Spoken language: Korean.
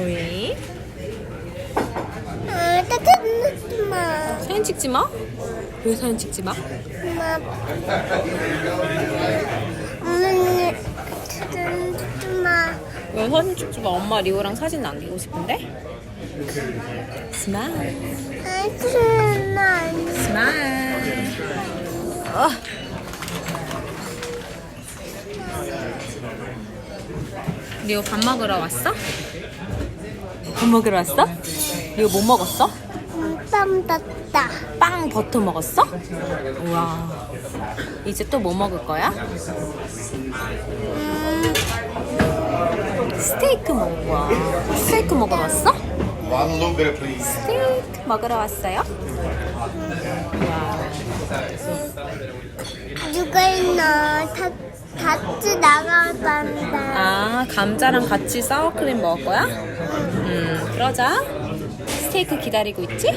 뭐해? 아, 마. 사진 찍지 마? 왜 사진 찍지 마? 엄마. 엄마는 따뜻한 마. 왜 사진 찍지 마? 엄마 리오랑 사진 남기고 싶은데? 스마일. 아이스크림. 스마일. 어. 리오 밥 먹으러 왔어? 밥 먹으러 왔어? 리오 뭐 먹었어? 땀 땄다. 빵 버터 먹었어? 우와 이제 또 뭐 먹을 거야? 음, 스테이크 먹을 거야 스테이크 먹으러 왔어? One please. 스테이크 먹으러 왔어요? 우와 누가 있나? 다, 같이 나가단다. 아 감자랑 같이 사워크림 먹을 거야? 음 그러자 스테이크 기다리고 있지?